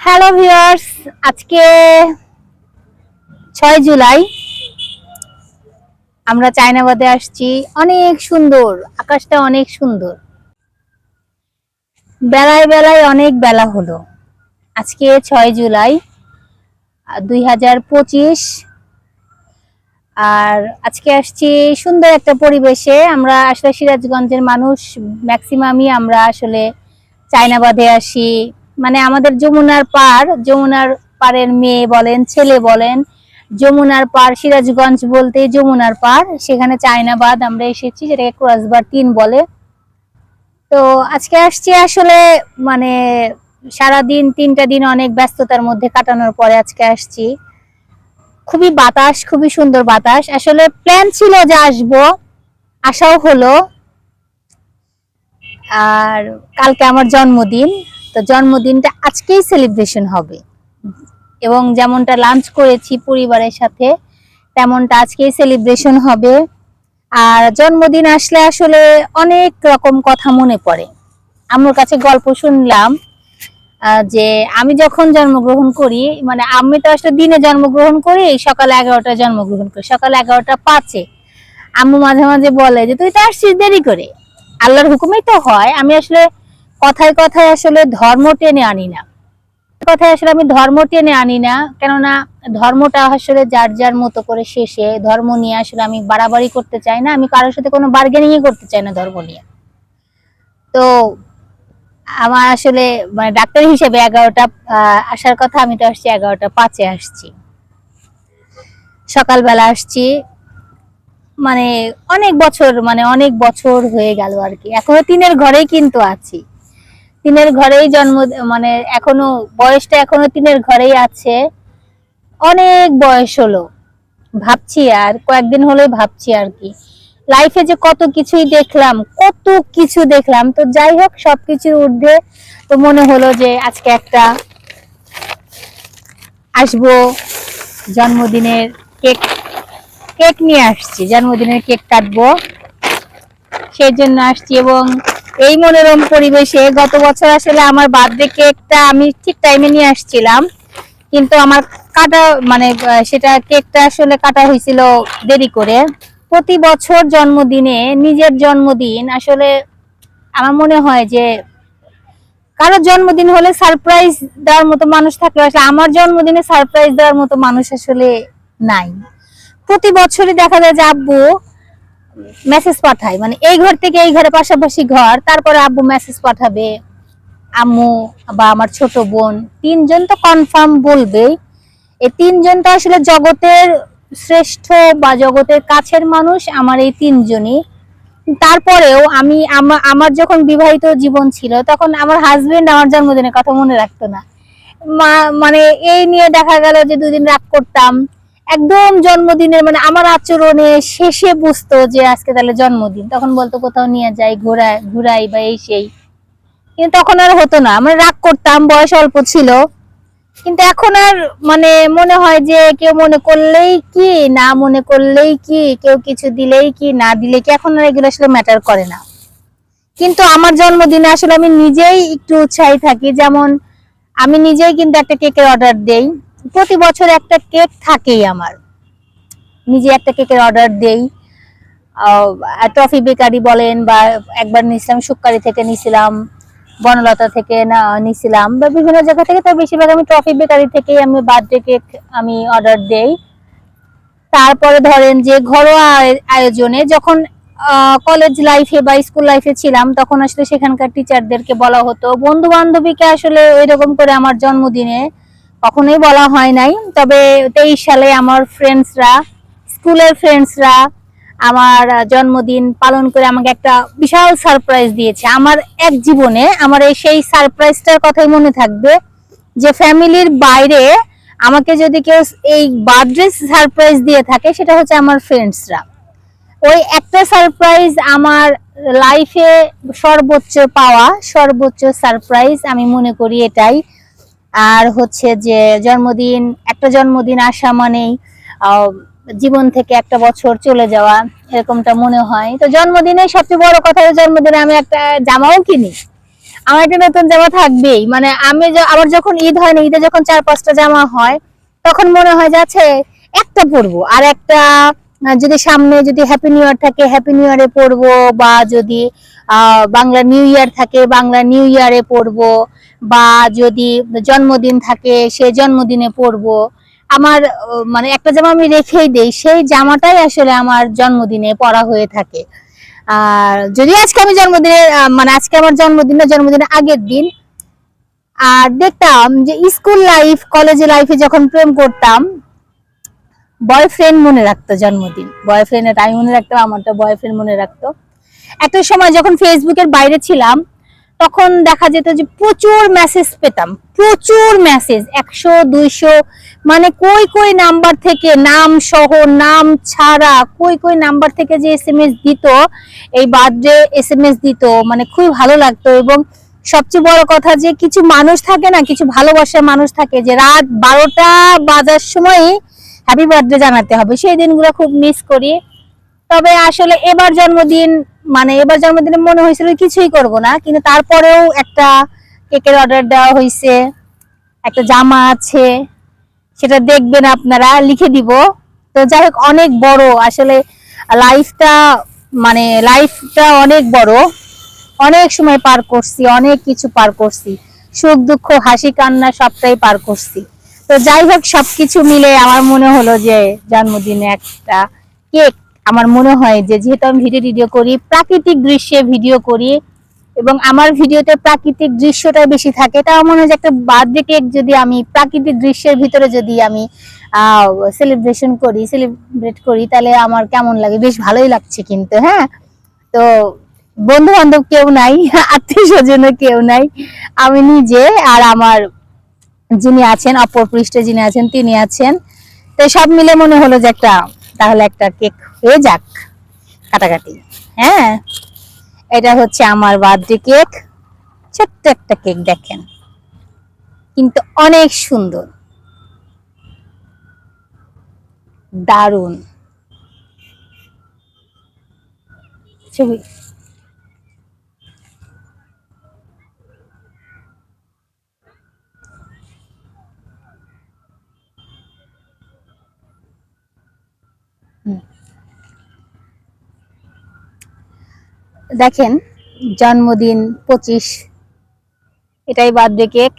Hello viewers আজকে ছয় জুলাই। আমরা চায়নাবাদে আসছি। অনেক সুন্দর। আকাশটা অনেক সুন্দর। বেলায় বেলায় অনেক বেলা হলো। আজকে ছয় জুলাই দুই হাজার পঁচিশ। আর আজকে আসছি সুন্দর একটা পরিবেশে। আমরা আসলে সিরাজগঞ্জের মানুষ। ম্যাক্সিমামই আমরা আসলে চায়নাবাদে আসি। মানে আমাদের যমুনার পার, যমুনার পাড়ের মেয়ে বলেন, ছেলে বলেন, যমুনার পার, সিরাজগঞ্জ বলতে যমুনার পার, সেখানে চায়নাবাদ আমরা এসেছি, যেটাকে ক্রসবার তিন বলে। তো আজকে আসছি আসলে মানে সারা দিন তিনটা দিন অনেক ব্যস্ততার মধ্যে কাটানোর পরে আজকে আসছি। খুবই বাতাস, খুবই সুন্দর বাতাস। আসলে প্ল্যান ছিল যে আসব আসাও হলো। আর কালকে আমার জন্মদিন। তো জন্মদিনটা আজকেই সেলিব্রেশন হবে। এবং যেমনটা লাঞ্চ করেছি পরিবারের সাথে, তেমনটা আজকেই সেলিব্রেশন হবে। আর জন্মদিন আসলে আসলে অনেক রকম কথা মনে পড়ে। আমার কাছে গল্প শুনলাম যে আমি যখন জন্মগ্রহণ করি মানে আমি তো আসলে দিনে জন্মগ্রহণ করি সকাল এগারোটা জন্মগ্রহণ করি, সকাল এগারোটা পাঁচে। আম্মু মাঝে মাঝে বলে যে, তুই তো আসছিস দেরি করে? আল্লাহর হুকুমেই তো হয়। আমি আসলে কথায় কথায় আসলে ধর্ম টেনে আনি না। কথায় আসলে আমি ধর্ম টেনে আনি না, কেননা ধর্মটা আসলে যার যার মতো করে শেষে ধর্ম নিয়ে আসলে আমি বাড়াবাড়ি করতে চাই না, আমি কারোর সাথে কোনো বার্গেনিং করতে চাই না ধর্ম নিয়ে। তো আমার আসলে মানে ডাক্তার হিসেবে এগারোটা আসার কথা আমি তো আসছি এগারোটা পাঁচে আসছি। সকালবেলা আসছি মানে অনেক বছর মানে অনেক বছর হয়ে গেল আর কি। এখনও তিনের ঘরেই কিন্তু আছি। তিনের ঘরেই জন্ম মানে এখনও, বয়সটা এখনও তিনের ঘরেই আছে। অনেক বয়স হলো। ভাবছি আর, কয়েকদিন হলেই ভাবছি আর কি। লাইফে যে কত কিছুই দেখলাম, কত কিছু দেখলাম, তো যাই হোক সবকিছুর ঊর্ধ্বে। তো মনে হলো যে আজকে একটা আসব, জন্মদিনের কেক কেক নিয়ে আসছি। জন্মদিনের কেক কাটবো। সেই জন্য আসছি এবং এই মনোরম পরিবেশে গত বছর আসলে আমার বার্থডে কেকটা আমি ঠিক টাইমে নিয়ে আসছিলাম। কিন্তু আমার কাটা মানে সেটা কেকটা আসলে কাটা হয়েছিল দেরি করে। প্রতি বছর জন্মদিনে, নিজের জন্মদিন আসলে আমার মনে হয় যে কারও জন্মদিন হলে সারপ্রাইজ দেওয়ার মতো মানুষ থাকলে আসলে আমার জন্মদিনে সারপ্রাইজ দেওয়ার মতো মানুষ আসলে নাই। প্রতি বছরই দেখা যায় যে আব্বু মেসেজ পাঠায় মানে এই ঘর থেকে এই ঘরে পাশাপাশি ঘর, তারপরে আব্বু মেসেজ পাঠাবে, আম্মু বা আমার ছোট বোন, তিনজন তো কনফার্ম বলবেই। এই তিনজন তো আসলে জগতের শ্রেষ্ঠ বা জগতের কাছের মানুষ, আমার এই তিনজনই। তারপরেও আমি আমা- আমার যখন বিবাহিত জীবন ছিল, তখন আমার হাজবেন্ড আমার জন্মদিনের কথা মনে রাখতো না। মানে এই নিয়ে দেখা গেল যে দুদিন রাগ করতাম। একদম জন্মদিনের মানে আমার আচরণে শেষে বুঝতো যে আজকে তাহলে জন্মদিন। তখন বলতো, কোথাও নিয়ে যাই, ঘোরায়, ঘুরাই বা এই সেই। কিন্তু তখন আর হতো না। আমরা রাগ করতাম, বয়স অল্প ছিল। কিন্তু এখন আর মানে মনে হয় যে কেউ মনে করলেই কি, না মনে করলেই কি, কেউ কিছু দিলেই কি, না দিলে কি, এখন আর এগুলো আসলে ম্যাটার করে না। কিন্তু আমার জন্মদিনে আসলে আমি নিজেই একটু উৎসাহী থাকি। যেমন আমি নিজেই কিন্তু একটা কেকের অর্ডার দেই। প্রতি বছর একটা কেক থাকেই আমার। নিজে একটা কেকের অর্ডার দেই। ট্রফি বেকারি বলেন বা একবার নিয়েছিলাম সুকারি থেকে নিয়েছিলাম, বনলতা থেকে না নিছিলাম বা বিভিন্ন জায়গা থেকে তো বেশিরভাগ আমি ট্রফি বেকারি থেকেই আমি বার্থডে কেক আমি অর্ডার দেই। তারপরে ধরেন যে ঘরোয়া আয়- আয়োজনে যখন কলেজ লাইফে বা স্কুল লাইফে ছিলাম, তখন আসলে সেখানকার টিচারদেরকে বলা হতো বন্ধু বান্ধবীকে আসলে ওই রকম করে আমার জন্মদিনে কখনোই বলা হয় নাই। তবে তেইশ সালে আমার ফ্রেন্ডসরা স্কুলের ফ্রেন্ডসরা আমার জন্মদিন পালন করে আমাকে একটা বিশাল সারপ্রাইজ দিয়েছে। আমার এক জীবনে আমার এই সেই সারপ্রাইজটার কথাই মনে থাকবে যে ফ্যামিলির বাইরে আমাকে যদি কেউ এই বার্থডে সারপ্রাইজ দিয়ে থাকে, সেটা হচ্ছে আমার ফ্রেন্ডসরা ওই একটা সারপ্রাইজ আমার লাইফে সর্বোচ্চ পাওয়া, সর্বোচ্চ সারপ্রাইজ আমি মনে করি এটাই। আর হচ্ছে যে জন্মদিন, একটা জন্মদিন আসা মানেই জীবন থেকে একটা বছর চলে যাওয়া, এরকমটা মনে হয়। তো জন্মদিনে সবচেয়ে বড় কথা জন্মদিনে আমি একটা জামাও কিনি। আমার একটা নতুন জামা থাকবেই। মানে আমি আমার যখন ঈদ হয় না, ঈদে যখন চার পাঁচটা জামা হয়, তখন মনে হয় যাচ্ছে একটা পরবো। আর একটা যদি সামনে যদি হ্যাপি নিউ ইয়ার থাকে হ্যাপি নিউ ইয়ারে পরবো বা যদি বাংলা নিউ ইয়ার থাকে, বাংলা নিউ ইয়ারে পরবো বা যদি জন্মদিন থাকে, সে জন্মদিনে পরবো আমার মানে একটা জামা আমি রেখেই দেই, সেই জামাটাই আসলে আমার জন্মদিনে পরা হয়ে থাকে। আর যদি আজকে আমি জন্মদিনে মানে আজকে আমার জন্মদিন না জন্মদিনের আগের দিন, আর দেখতাম যে স্কুল লাইফ কলেজে লাইফে যখন প্রেম করতাম বয়ফ্রেন্ড মনে রাখতো জন্মদিন। বয়ফ্রেন্ডের আমি মনে রাখতাম আমারটা বয়ফ্রেন্ড মনে রাখতো। একটা সময় যখন ফেসবুকের বাইরে ছিলাম, তখন দেখা যেত যে প্রচুর মেসেজ পেতাম, প্রচুর মেসেজ একশো, দুইশো মানে কই কই নাম্বার থেকে নাম সহ, নাম ছাড়া, কই কই নাম্বার থেকে যে এস এম এস দিত, এই বার্থডে এস এম এস দিত মানে খুবই ভালো লাগতো। এবং সবচেয়ে বড় কথা যে কিছু মানুষ থাকে না, কিছু ভালোবাসার মানুষ থাকে যে রাত বারোটা বাজার সময় হ্যাপি বার্থডে জানাতে হবে। সেই দিনগুলো খুব মিস করি। তবে আসলে এবার জন্মদিন মানে এবার জন্মদিনে মনে হয়েছিল কিছুই করব না, কিন্তু তারপরেও একটা কেকের অর্ডার দেওয়া হয়েছে, একটা জামা আছে, সেটা দেখবেন আপনারা, লিখে দিব। তো যাই হোক, অনেক বড়, আসলে লাইফটা মানে লাইফটা অনেক বড়। অনেক সময় পার করছি, অনেক কিছু পার করছি। সুখ দুঃখ হাসি কান্না সবটাই পার করছি। তো যাই হোক, সবকিছু মিলে আমার মনে হলো যে জন্মদিনে একটা কেক আমার মনে হয় যে, যেহেতু আমি ভিডিও টিডিও করি, প্রাকৃতিক দৃশ্যে ভিডিও করি এবং আমার ভিডিওতে প্রাকৃতিক দৃশ্যটা বেশি থাকে তা আমার মনে হয় যে একটা বার্থডে কেক যদি আমি প্রাকৃতিক দৃশ্যের ভিতরে যদি আমি সেলিব্রেশন করি সেলিব্রেট করি, তাহলে আমার কেমন লাগে? বেশ ভালোই লাগছে কিন্তু হ্যাঁ? তো বন্ধু বান্ধব কেউ নাই আত্মীয় স্বজনও কেউ নাই। আমি নিজে আর আমার যিনি আছেন, অপর পৃষ্ঠে যিনি আছেন, তিনি আছেন। তো সব মিলে মনে হলো যে একটা, তাহলে একটা কেক হয়ে যাক, কাটাকাটি। হ্যাঁ এটা হচ্ছে আমার বার্থডে কেক। ছোট্ট একটা কেক দেখেন। কিন্তু অনেক সুন্দর। দারুণ। ছবি। দেখেন জন্মদিন পঁচিশ এটাই বার্থডে কেক।